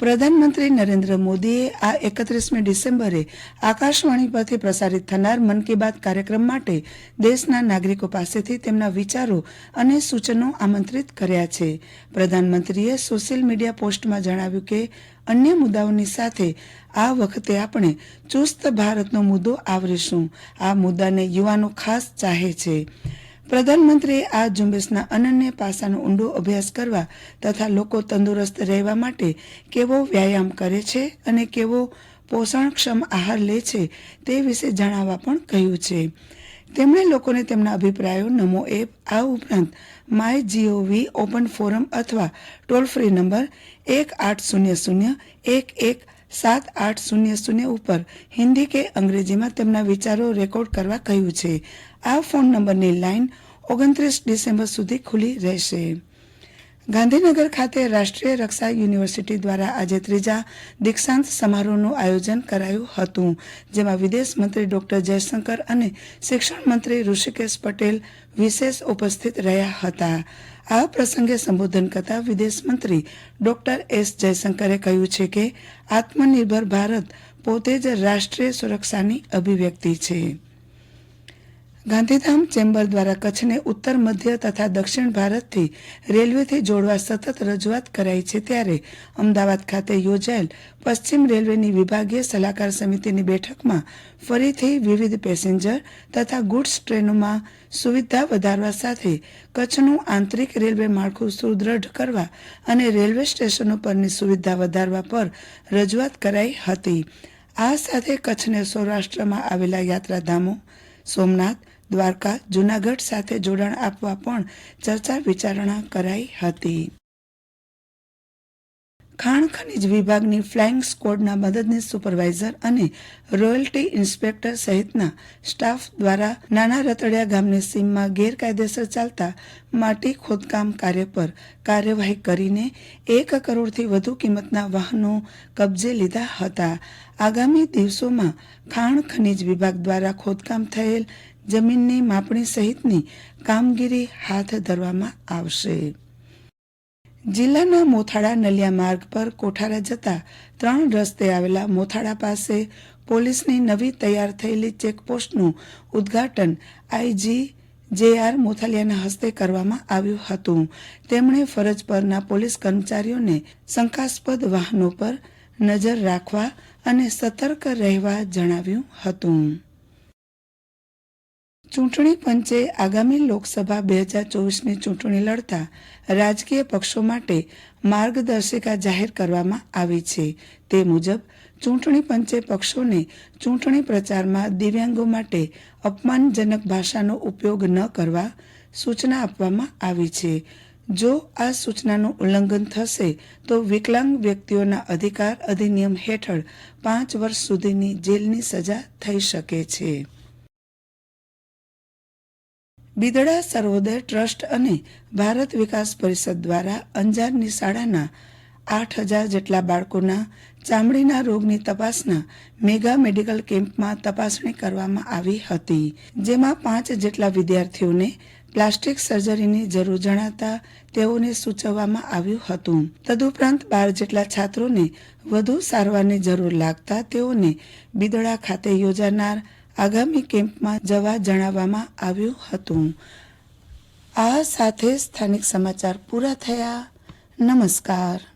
પ્રધાનમંત્રી નરેન્દ્ર મોદીએ આ એકત્રીસમી ડિસેમ્બરે આકાશવાણી પરથી પ્રસારિત થનાર મન કી બાત કાર્યક્રમ માટે દેશના નાગરિકો પાસેથી તેમના વિચારો અને સૂચનો આમંત્રિત કર્યા છે. પ્રધાનમંત્રીએ સોશિયલ મીડિયા પોસ્ટમાં જણાવ્યું કે, અન્ય મુદ્દાઓની સાથે આ વખતે આપણે ચુસ્ત ભારતનો મુદ્દો આવરીશું. આ મુદ્દાને યુવાનો ખાસ ચાહે છે. પ્રધાનમંત્રીએ આ ઝુંબેશના અનન્ય પાસાનો ઊંડો અભ્યાસ કરવા તથા લોકો તંદુરસ્ત રહેવા માટે કેવો વ્યાયામ કરે છે અને કેવો પોષણક્ષમ આહાર લે છે તે વિશે જણાવવા પણ કહ્યું છે. તેમણે લોકોને તેમના અભિપ્રાયો નમો એપ આ ઉપરાંત my G O V open forum અથવા ટોલ ફ્રી નંબર એક આઠ શૂન્ય શૂન્ય એક એક સાત આઠ શૂન્ય શૂન્ય ઉપર હિન્દી કે અંગ્રેજીમાં તેમના વિચારો રેકોર્ડ કરવા કહ્યું છે. આ ફોન નંબરની લાઇન ઓગણત્રીસ ડિસેમ્બર સુધી ખુલ્લી રહેશે. ગાંધીનગર ખાતે રાષ્ટ્રીય રક્ષા યુનિવર્સિટી દ્વારા આજે ત્રીજા દીક્ષાંત સમારોહનું આયોજન કરાયું હતું, જેમાં વિદેશ મંત્રી ડોક્ટર જયશંકર અને શિક્ષણ મંત્રી ઋષિકેશ પટેલ વિશેષ ઉપસ્થિત રહ્યા હતા. આ પ્રસંગે સંબોધન કરતા વિદેશ મંત્રી ડોક્ટર એસ જયશંકરે કહ્યું છે કે, આત્મનિર્ભર ભારત પોતે જ રાષ્ટ્રીય સુરક્ષાની અભિવ્યક્તિ છે. ગાંધીધામ ચેમ્બર દ્વારા કચ્છને ઉત્તર, મધ્ય તથા દક્ષિણ ભારતથી રેલવેથી જોડવા સતત રજૂઆત કરાઈ છે ત્યારે અમદાવાદ ખાતે યોજાયેલ પશ્ચિમ રેલવેની વિભાગીય સલાહકાર સમિતિની બેઠકમાં ફરીથી વિવિધ પેસેન્જર તથા ગુડ્સ ટ્રેનોમાં સુવિધા વધારવા સાથે કચ્છનું આંતરિક રેલવે માળખું સુદૃઢ કરવા અને રેલવે સ્ટેશનો પરની સુવિધા વધારવા પર રજૂઆત કરાઈ હતી. આ સાથે કચ્છને સૌરાષ્ટ્રમાં આવેલા યાત્રાધામો સોમનાથ દ્વારકા જૂનાગઢ સાથે જોડાણ આપવા પણ ચર્ચા વિચારણા કરાઈ હતી. ખાણ ખનિજ વિભાગની ફ્લાઇંગ સ્કોડના મદદનીશ સુપરવાઇઝર અને રોયલ્ટી ઇન્સ્પેક્ટર સહિતના સ્ટાફ દ્વારા નાના રતડિયા ગામની સીમમાં ગેરકાયદેસર ચાલતા માટી ખોદકામ કાર્ય પર કાર્યવાહી કરીને એક કરોડથી વધુ કિંમતના વાહનો કબજે લીધા હતા. આગામી દિવસોમાં ખાણ ખનીજ વિભાગ દ્વારા ખોદકામ થયેલ જમીનની માપણી સહિતની કામગીરી હાથ ધરવામાં આવશે. જિલ્લાના મોથાળા નલિયા માર્ગ પર કોઠારા જતા ત્રણ રસ્તે આવેલા મોથાળા પાસે પોલીસની નવી તૈયાર થયેલી ચેકપોસ્ટનું ઉદ્ઘાટન આઈજી જે આર મોથાલિયાના હસ્તે કરવામાં આવ્યું હતું. તેમણે ફરજ પરના પોલીસ કર્મચારીઓને શંકાસ્પદ વાહનો પર નજર રાખવા અને સતર્ક રહેવા જણાવ્યું હતું. ચૂંટણી પંચે આગામી લોકસભા બે હજાર ચોવીસની ચૂંટણી લડતા રાજકીય પક્ષો માટે માર્ગદર્શિકા જાહેર કરવામાં આવી છે. તે મુજબ, ચૂંટણી પંચે પક્ષોને ચૂંટણી પ્રચારમાં દિવ્યાંગો માટે અપમાનજનક ભાષાનો ઉપયોગ ન કરવા સૂચના આપવામાં આવી છે. જો આ સૂચનાનું ઉલ્લંઘન થશે, તો વિકલાંગ વ્યક્તિઓના અધિકાર અધિનિયમ હેઠળ પાંચ વર્ષ સુધીની જેલની સજા થઈ શકે છે. બિદડા સર્વોદય ટ્રસ્ટ અને ભારત વિકાસ પરિષદ દ્વારા અંજારની શાળાના આઠ હજાર જેટલા બાળકોના ચામડીના રોગની તપાસના મેગા મેડિકલ કેમ્પમાં તપાસણી કરવામાં આવી હતી. જેમાં પાંચ જેટલા વિદ્યાર્થીઓને પ્લાસ્ટિક સર્જરીની જરૂર જણાતા તેઓને સૂચવવામાં આવ્યું હતું. તદુપરાંત બાર જેટલા છાત્રોને વધુ સારવારની જરૂર લાગતા તેઓને બિદડા ખાતે યોજાનાર આગામી કેમ્પમાં જવા જણાવવામાં આવ્યું હતું. આ સાથે સ્થાનિક સમાચાર પૂરા થયા. નમસ્કાર.